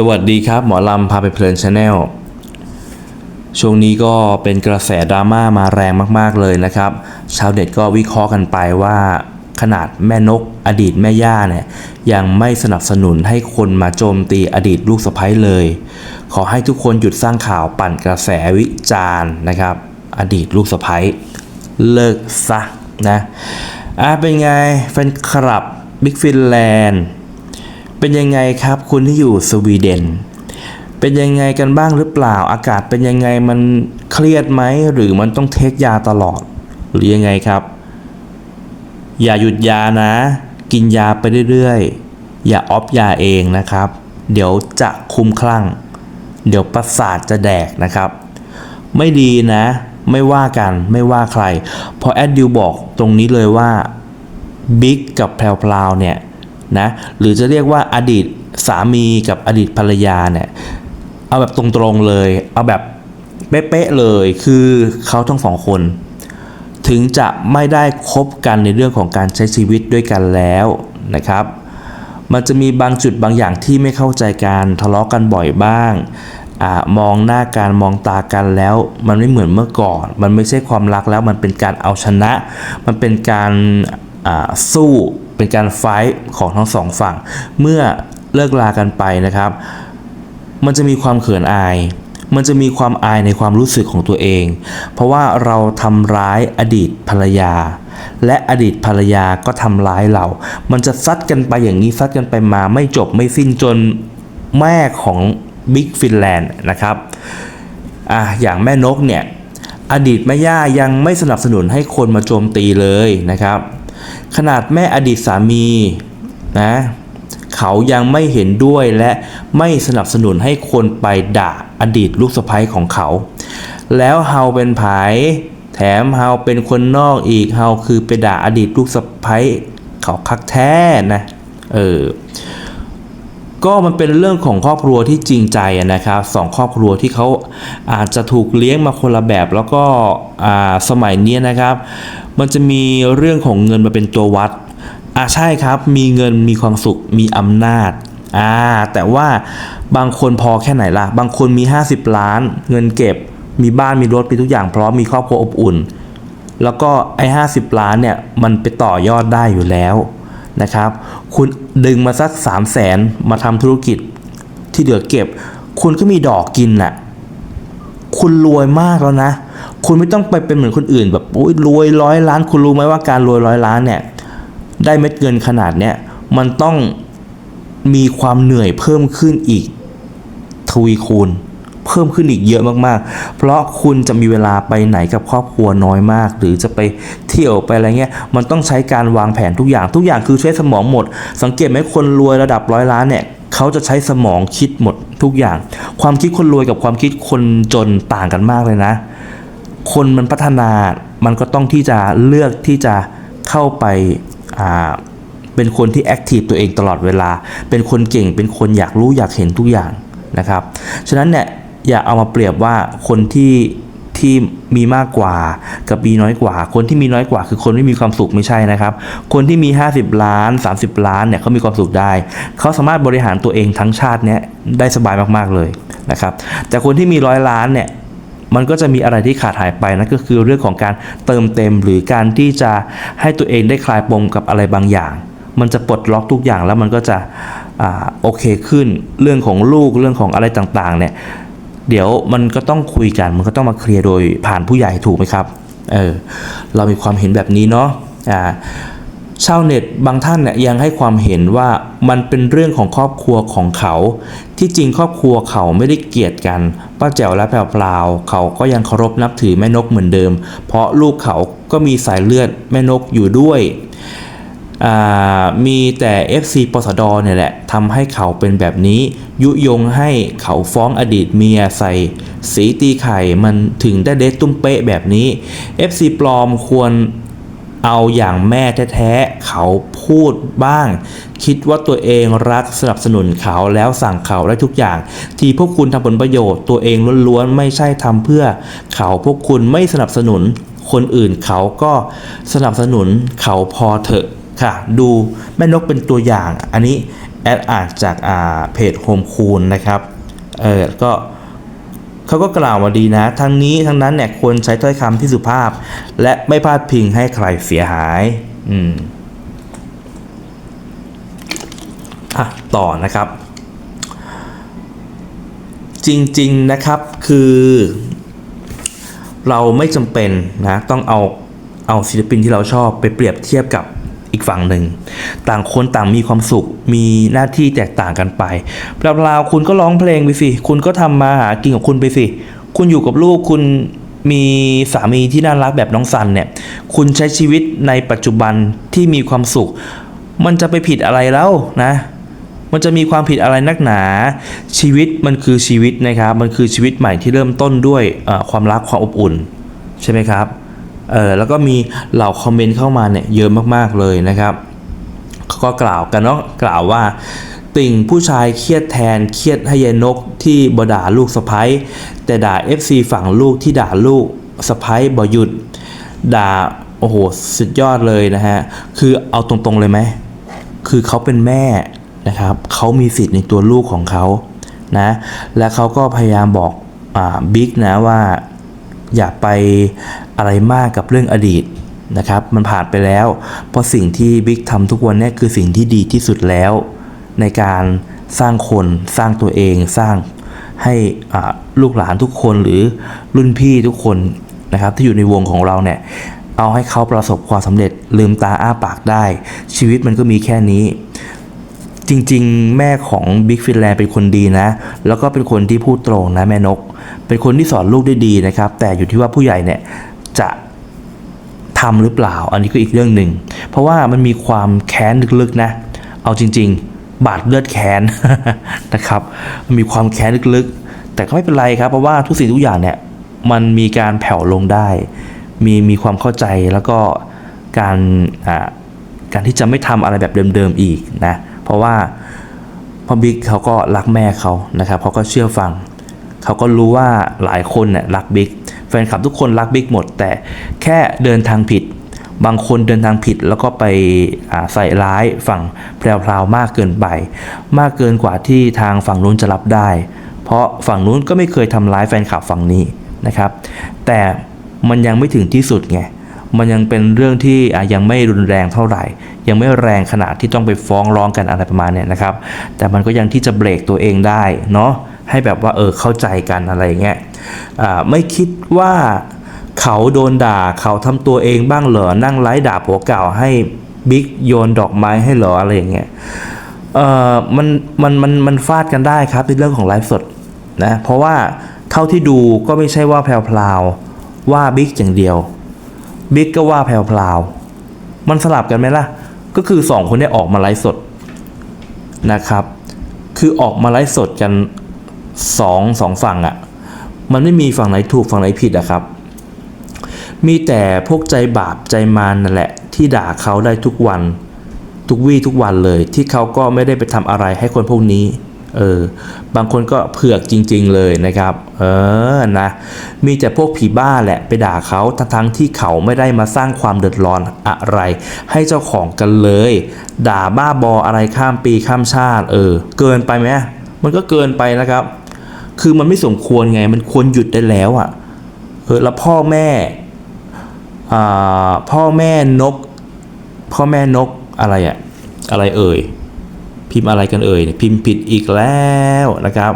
สวัสดีครับ หมอลำพาไปเพลินชาแนลช่วงนี้ก็เป็นกระแสดราม่ามาแรงมากๆเลยนะครับ ชาวเน็ตก็วิเคราะห์กันไปว่า ขนาดแม่นกอดีตแม่ย่าเนี่ยยังไม่สนับสนุนให้คนมาโจมตีอดีตลูกสะใภ้เลย ขอให้ทุกคนหยุดสร้างข่าวปั่นกระแสวิจารณ์นะครับ อดีตลูกสะใภ้เลิกซะนะอะเป็นไงแฟนคลับบิ๊กฟินแลนด์ เป็นยังไงครับคุณที่อยู่สวีเดน เป็นยังไงกันบ้างหรือเปล่า อากาศเป็นยังไงมันเครียดไหมหรือมันต้องเทคยาตลอด หรือยังไงครับ อย่าหยุดยานะ กินยาไปเรื่อยๆ อย่าออฟยาเองนะครับ เดี๋ยวจะคุ้มคลั่ง เดี๋ยวประสาทจะแดกนะครับ ไม่ดีนะ ไม่ว่ากันไม่ว่าใครเพราะแอดดิวบอกตรงนี้เลยว่าบิ๊กกับแพรวๆเนี่ย นะหรือจะเรียกว่าอดีตสามีกับอดีตภรรยาเนี่ยเอาแบบตรงๆเลย เอาแบบเป๊ะๆเลยคือเขาทั้งสองคน ถึงจะไม่ได้คบกันในเรื่องของการใช้ชีวิตด้วยกันแล้วนะครับ มันจะมีบางจุดบางอย่างที่ไม่เข้าใจกันทะเลาะกันบ่อยบ้างอมองหน้ากันมองตากันแล้ว มันไม่เหมือนเมื่อก่อน มันไม่ใช่ความรักแล้วมันเป็นการเอาชนะ มันเป็นการสู้ เป็นการไฟท์ของทั้งสองฝั่ง เมื่อเลิกลากันไปนะครับ มันจะมีความเขินอาย มันจะมีความอายในความรู้สึกของตัวเอง เพราะว่าเราทำร้ายอดีตภรรยา และอดีตภรรยาก็ทำร้ายเรา มันจะซัดกันไปอย่างนี้ซัดกันไปมาไม่จบไม่สิ้นจนแม่ของบิ๊กฟินแลนด์นะครับอะอย่างแม่นกเนี่ยอดีตแม่ย่ายังไม่สนับสนุนให้คนมาโจมตีเลยนะครับ ขนาดแม่อดีตสามีนะเขายังไม่เห็นด้วยและไม่สนับสนุนให้คนไปด่าอดีตลูกสะใภ้ของเขา แล้วเฮาเป็นไผแถมเฮาเป็นคนนอกอีกเฮาคือไปด่าอดีตลูกสะใภ้เขาคักแท้นะเออ ก็มันเป็นเรื่องของครอบครัวที่จริงใจนะครับสองครอบครัวที่เขาอาจจะถูกเลี้ยงมาคนละแบบ แล้วก็สมัยนี้นะครับ มันจะมีเรื่องของเงินมาเป็นตัววัดอ่าใช่ครับ มีเงินมีความสุขมีอำนาจอ่าแต่ว่าบางคนพอแค่ไหนล่ะ บางคนมี 50 ล้าน เงินเก็บ มีบ้านมีรถมีทุกอย่างพร้อมมีครอบครัวอบอุ่น แล้วก็ไอ้ห้าสิบล้านเนี่ยมันไปต่อยอดได้อยู่แล้ว นะครับ คุณดึงมาสัก 3 0 0แสนมาทำธุรกิจที่เหลือเก็บ คุณก็มีดอกกินน่ะคุณรวยมากแล้วนะ คุณไม่ต้องไปเป็นเหมือนคนอื่น แบบโอ้ยรวยร้อยล้าน คุณรู้ไหมว่าการรวยร้อยล้านเนี่ยได้เม็ดเงินขนาดเนี้ยมันต้องมีความเหนื่อยเพิ่มขึ้นอีกทวีคูณ เพิ่มขึ้นอีกเยอะมากๆ เพราะคุณจะมีเวลาไปไหนกับครอบครัวน้อยมาก หรือจะไปเที่ยวไปอะไรเงี้ยมันต้องใช้การวางแผนทุกอย่างทุกอย่างคือใช้สมองหมด สังเกตไหมคนรวยระดับร้อยล้านเนี่ยเขาจะใช้สมองคิดหมดทุกอย่าง ความคิดคนรวยกับความคิดคนจนต่างกันมากเลยนะ คนมันพัฒนามันก็ต้องที่จะเลือกที่จะเข้าไปเป็นคนที่แอคทีฟตัวเองตลอดเวลา เป็นคนเก่ง เป็นคนอยากรู้อยากเห็นทุกอย่างนะครับ ฉะนั้นเนี่ย อย่าเอามาเปรียบว่าคนที่ที่มีมากกว่ากับมีน้อยกว่า คนที่มีน้อยกว่า คือคนไม่มีความสุขไม่ใช่นะครับ คนที่มี 50 ล้าน 30 ล้านเนี่ยเขามีความสุขได้ เขาสามารถบริหารตัวเองทั้งชาติเนี่ยได้สบายมากๆเลยนะครับ แต่คนที่มีร้อยล้านเนี่ยมันก็จะมีอะไรที่ขาดหายไปนั่นก็คือเรื่องของการเติมเต็มหรือการที่จะให้ตัวเองได้คลายปมกับอะไรบางอย่าง มันจะปลดล็อกทุกอย่างแล้วมันก็จะอโอเคขึ้น เรื่องของลูกเรื่องของอะไรต่างๆเนี่ย เดี๋ยวมันก็ต้องคุยกันมันก็ต้องมาเคลียร์โดยผ่านผู้ใหญ่ถูกไหมครับเออเรามีความเห็นแบบนี้เนาะอ่าชาวเน็ตบางท่านเนี่ยยังให้ความเห็นว่ามันเป็นเรื่องของครอบครัวของเขา ที่จริงครอบครัวเขาไม่ได้เกลียดกันป้าแจ๋วและแพรวพราวเขาก็ยังเคารพนับถือแม่นกเหมือนเดิม เพราะลูกเขาก็มีสายเลือดแม่นกอยู่ด้วย มีแต่ FC ปสดเนี่ยแหละทำให้เขาเป็นแบบนี้ ยุยงให้เขาฟ้องอดีตเมียใส่ สีตีไข่มันถึงได้เด็ดตุ้มเป๊ะแบบนี้ FC ปลอมควรเอาอย่างแม่แท้ๆเขาพูดบ้าง คิดว่าตัวเองรักสนับสนุนเขาแล้วสั่งเขาได้ทุกอย่าง ที่พวกคุณทำผลประโยชน์ตัวเองล้วนๆไม่ใช่ทำเพื่อ เขาพวกคุณไม่สนับสนุน คนอื่นเขาก็สนับสนุนเขาพอเถอะ ค่ะ ดูแม่นกเป็นตัวอย่าง อันนี้แอดอ่านจากอ่าเพจโฮมคูนนะครับเออก็เขาก็กล่าวมาดีนะ ทั้งนี้ทั้งนั้นเนี่ยควรใช้ถ้อยคำที่สุภาพ และไม่พาดพิงให้ใครเสียหายอืมอะต่อนะครับ จริงๆนะครับคือ เราไม่จำเป็นนะต้องเอาเอาศิลปินที่เราชอบไปเปรียบเทียบกับ อีกฝั่งหนึ่ง ต่างคนต่างมีความสุข มีหน้าที่แตกต่างกันไปเปล่าๆคุณก็ร้องเพลงไปสิ คุณก็ทำมาหากินของคุณไปสิ คุณอยู่กับลูกคุณมีสามีที่น่ารักแบบน้องซันเนี่ย คุณใช้ชีวิตในปัจจุบันที่มีความสุข มันจะไปผิดอะไรแล้วนะ มันจะมีความผิดอะไรนักหนา ชีวิตมันคือชีวิตนะครับ มันคือชีวิตใหม่ที่เริ่มต้นด้วยความรักความอบอุ่น ใช่ไหมครับ เออแล้วก็มีเหล่าคอมเมนต์เข้ามาเนี่ยเยอะมากๆเลยนะครับเขาก็กล่าวกันเนาะกล่าวว่า ติ่งผู้ชายเครียดแทนเครียดให้ยายนกที่บด่าลูกสะพ้ยแต่ด่า FC ฝั่งลูกที่ด่าลูกสะพ้ยบ่หยุด ด่าโอ้โหสุดยอดเลยนะฮะคือเอาตรงๆเลยไหมคือเขาเป็นแม่นะครับเขามีสิทธิ์ในตัวลูกของเขานะและเขาก็พยายามบอกอ่าบิ๊กนะว่า อย่าไปอะไรมากกับเรื่องอดีตนะครับ มันผ่านไปแล้ว เพราะสิ่งที่บิ๊กทำทุกวันนี้คือสิ่งที่ดีที่สุดแล้ว ในการสร้างคนสร้างตัวเองสร้างให้ลูกหลานทุกคนหรือรุ่นพี่ทุกคนนะครับ ที่อยู่ในวงของเราเนี่ยเอาให้เขาประสบความสำเร็จลืมตาอ้าปากได้ ชีวิตมันก็มีแค่นี้ จริงๆ แม่ของบิ๊กฟินแลนด์เป็นคนดีนะ แล้วก็เป็นคนที่พูดตรงนะแม่นก เป็นคนที่สอนลูกได้ดีนะครับ แต่อยู่ที่ว่าผู้ใหญ่เนี่ยจะทำหรือเปล่า อันนี้ก็อีกเรื่องหนึ่ง เพราะว่ามันมีความแค้นลึกๆนะ เอาจริง ๆ บาดเลือดแค้นนะครับ มันมีความแค้นลึกๆ แต่ก็ไม่เป็นไรครับ เพราะว่าทุกสิ่งทุกอย่างเนี่ย มันมีการแผ่วลงได้ มีมีความเข้าใจแล้วก็การการที่จะไม่ทำอะไรแบบเดิมๆอีกนะ เพราะว่าพ่อบิ๊กเขาก็รักแม่เขานะครับเขาก็เชื่อฟัง เขาก็รู้ว่าหลายคนเนี่ยรักบิ๊กแฟนคลับทุกคนรักบิ๊กหมด แต่แค่เดินทางผิด บางคนเดินทางผิดแล้วก็ไปใส่ร้ายฝั่งแพรวๆมากเกินไป มากเกินกว่าที่ทางฝั่งนู้นจะรับได้ เพราะฝั่งนู้นก็ไม่เคยทำร้ายแฟนคลับฝั่งนี้นะครับ แต่มันยังไม่ถึงที่สุดไง มันยังเป็นเรื่องที่ยังไม่รุนแรงเท่าไหร่ ยังไม่แรงขนาดที่ต้องไปฟ้องร้องกันอะไรประมาณเนี้ยนะครับ แต่มันก็ยังที่จะเบรกตัวเองได้เนาะให้แบบว่าเออเข้าใจกันอะไรเงี้ยไม่คิดว่าเขาโดนด่าเขาทำตัวเองบ้างเหรอนั่งไล่ด่าผัวเก่าให้บิ๊กโยนดอกไม้ให้เหรออะไรอย่างเงี้ยเอ่อมันมันมันมันฟาดกันได้ครับในเรื่องของไลฟ์สดนะเพราะว่าเท่าที่ดูก็ไม่ใช่ว่าแพรวๆว่าบิ๊กอย่างเดียว บิ๊กก็ว่าแพรวๆมันสลับกันไหมล่ะ ก็คือสองคนนี้ออกมาไลฟ์สดนะครับ คือออกมาไลฟ์สดกันสองสองฝั่งอะ่ะ มันไม่มีฝั่งไหนถูกฝั่งไหนผิดอะครับ มีแต่พวกใจบาปใจมารนนั่นแหละ ที่ด่าเขาได้ทุกวัน ทุกวี่ทุกวันเลย ที่เขาก็ไม่ได้ไปทำอะไรให้คนพวกนี้ เออบางคนก็เผือกจริง ๆ เลยนะครับ เออนะมีแต่พวกผีบ้าแหละไปด่าเขาทั้งที่เขาไม่ได้มาสร้างความเดือดร้อนอะไร ให้เจ้าของกันเลย ด่าบ้าบออะไรข้ามปีข้ามชาติ เออ เกินไปไหมมันก็เกินไปนะครับ คือมันไม่สมควรไงมันควรหยุดได้แล้วอะ่ะเออแล้วพ่อแม่อ่าพ่อแม่นก พ่อแม่นกอะไรอะอะไรเอ่ย พิมพ์อะไรกันเอ่ยพิมพ์ผิดอีกแล้วนะครับ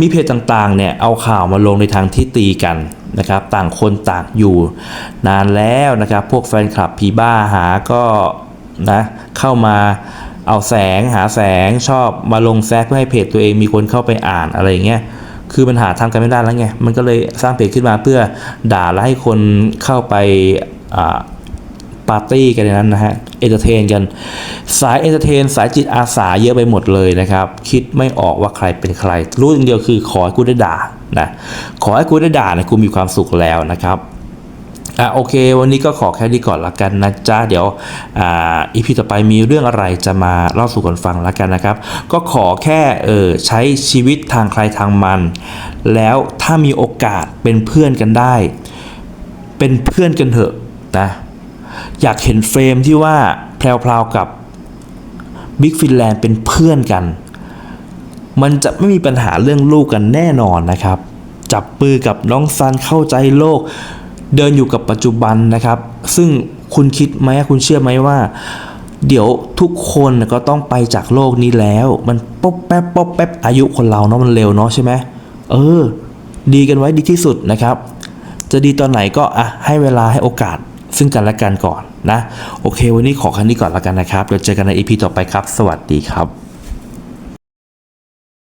มีเพจต่างๆเนี่ยเอาข่าวมาลงในทางที่ตีกันนะครับ ต่างคนต่างอยู่ นานแล้วนะครับ พวกแฟนคลับผีบ้าหาก็นะเข้ามาเอาแสงหาแสงชอบมาลงแซกเพื่อให้เพจตัวเองมีคนเข้าไปอ่านอะไรเงี้ยคือมันหาทำกันไม่ได้แล้วไง มันก็เลยสร้างเพจขึ้นมาเพื่อด่าและให้คนเข้าไปอ่าปาร์ตี้กันในนั้นนะฮะเอนเตอร์เทนกัน สายเอนเตอร์เทนสายจิตอาสาเยอะไปหมดเลยนะครับ คิดไม่ออกว่าใครเป็นใคร รู้อย่างเดียวคือขอให้กูได้ด่านะขอให้กูได้ด่านี่ยกูมีความสุขแล้วนะครับอะโอเค วันนี้ก็ขอแค่นี้ก่อนละกันนะจ๊ะเดี๋ยวอ่าอีพีต่อไปมีเรื่องอะไรจะมาเล่าสู่กันฟังละกันนะครับ ก็ขอแค่เออใช้ชีวิตทางใครทางมัน แล้วถ้ามีโอกาสเป็นเพื่อนกันได้ เป็นเพื่อนกันเถอะนะ อยากเห็นเฟรมที่ว่าแพรวๆกับบิ๊กฟินแลนด์เป็นเพื่อนกัน มันจะไม่มีปัญหาเรื่องลูกกันแน่นอนนะครับ จับมือกับน้องซันเข้าใจโลก เดินอยู่กับปัจจุบันนะครับ ซึ่งคุณคิดไหมคุณเชื่อไหมว่า เดี๋ยวทุกคนก็ต้องไปจากโลกนี้แล้ว มันป๊อบแป๊บป๊อบแป๊บอายุคนเราเนาะมันเร็วเนาะใช่ไหมเออ ดีกันไว้ดีที่สุดนะครับ จะดีตอนไหนก็อะให้เวลาให้โอกาส ซึ่งกันและกันก่อนนะ โอเค วันนี้ขอแค่นี้ก่อนแล้วกันนะครับเดี๋ยวเจอกันในอีพีต่อไปครับ สวัสดีครับ